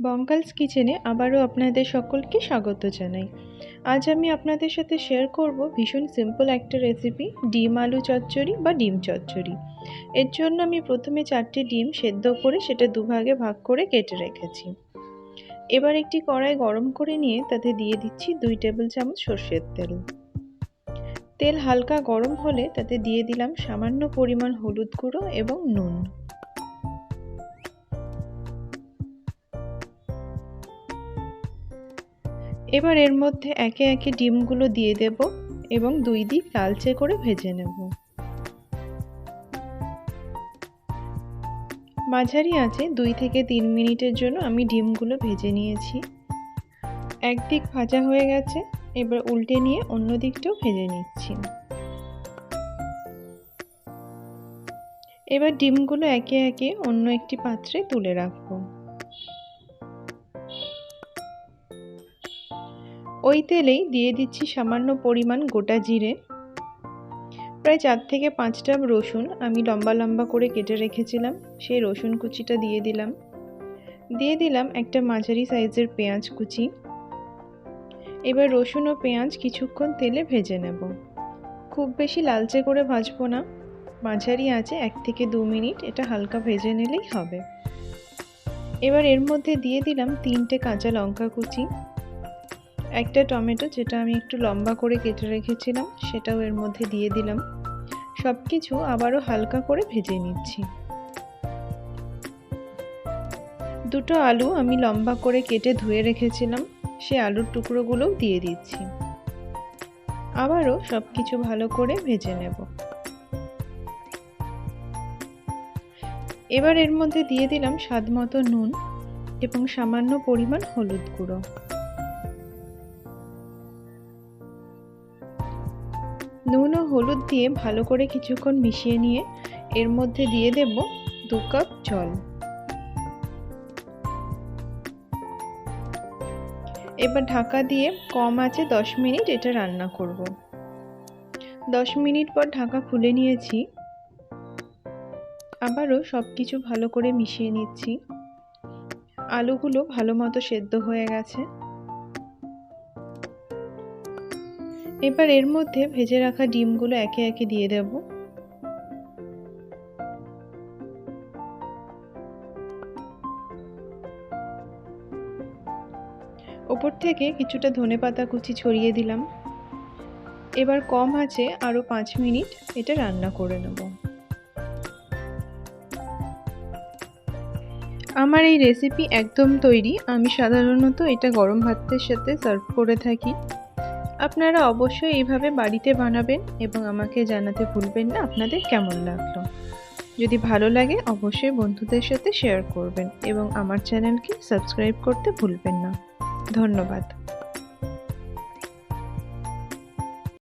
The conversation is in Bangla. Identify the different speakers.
Speaker 1: বঙ্কালস কিচেনে আবারও আপনাদের সকলকে স্বাগত জানাই। আজ আমি আপনাদের সাথে শেয়ার করব ভীষণ সিম্পল একটা রেসিপি ডিম আলু চচ্চড়ি বা ডিম চচ্চড়ি। এর জন্য আমি প্রথমে চারটি ডিম সেদ্ধ করে সেটা দুভাগে ভাগ করে কেটে রেখেছি। এবার একটি কড়াই গরম করে নিয়ে তাতে দিয়ে দিচ্ছি দুই টেবিল চামচ সর্ষের তেল। তেল হালকা গরম হলে তাতে দিয়ে দিলাম সামান্য পরিমাণ হলুদ গুঁড়ো এবং নুন। এবার এর মধ্যে একে একে ডিমগুলো দিয়ে দেব এবং দুই দিক লালচে করে ভেজে নেব। মাঝারি আছে দুই থেকে তিন মিনিটের জন্য আমি ডিমগুলো ভেজে নিয়েছি। একদিক ভাজা হয়ে গেছে, এবার উল্টে নিয়ে অন্য দিকটাও ভেজে নিচ্ছি। এবার ডিমগুলো একে একে অন্য একটি পাত্রে তুলে রাখব। ওই তেলেই দিয়ে দিচ্ছি সামান্য পরিমাণ গোটা জিরে। প্রায় চার থেকে পাঁচটা রসুন আমি লম্বা লম্বা করে কেটে রেখেছিলাম, সেই রসুন কুচিটা দিয়ে দিলাম। দিয়ে দিলাম একটা মাঝারি সাইজের পেঁয়াজ কুচি। এবার রসুন ও পেঁয়াজ কিছুক্ষণ তেলে ভেজে নেব। খুব বেশি লালচে করে ভাজবো না। মাঝারি আছে এক থেকে দু মিনিট এটা হালকা ভেজে নিলেই হবে। এবার এর মধ্যে দিয়ে দিলাম তিনটে কাঁচা লঙ্কা কুচি। একটা টমেটো যেটা আমি একটু লম্বা করে কেটে রেখেছিলাম, সেটাও এর মধ্যে দিয়ে দিলাম। সব কিছু আবারও হালকা করে ভেজে নিচ্ছি। দুটো আলু আমি লম্বা করে কেটে ধুয়ে রেখেছিলাম, সে আলুর টুকরোগুলোও দিয়ে দিচ্ছি। আবারও সব কিছু ভালো করে ভেজে নেব। এবার এর মধ্যে দিয়ে দিলাম স্বাদ মতো নুন এবং সামান্য পরিমাণ হলুদ গুঁড়ো। নুন ও হলুদ দিয়ে ভালো করে কিছুক্ষণ মিশিয়ে নিয়ে এর মধ্যে দিয়ে দেব দু কাপ জল। এবার ঢাকা দিয়ে কম আছে দশ মিনিট এটা রান্না করব। দশ মিনিট পর ঢাকা খুলে নিয়েছি। আবারও সব কিছু ভালো করে মিশিয়ে নিচ্ছি। আলুগুলো ভালো মতো সেদ্ধ হয়ে গেছে। এবার এর মধ্যে ভেজে রাখা ডিমগুলো একে একে দিয়ে দেব। ওপর থেকে কিছুটা ধনে পাতা কুচি ছড়িয়ে দিলাম। এবার কম আছে আরও পাঁচ মিনিট এটা রান্না করে নেব। আমার এই রেসিপি একদম তৈরি। আমি সাধারণত এটা গরম ভাতের সাথে সার্ভ করে থাকি। আপনারা অবশ্যই এইভাবে বাড়িতে বানাবেন এবং আমাকে জানাতে ভুলবেন না, আপনাদের কেমন লাগল? যদি ভালো লাগে, অবশ্যই বন্ধুদের সাথে শেয়ার করবেন এবং আমার চ্যানেলকে সাবস্ক্রাইব করতে ভুলবেন না। ধন্যবাদ।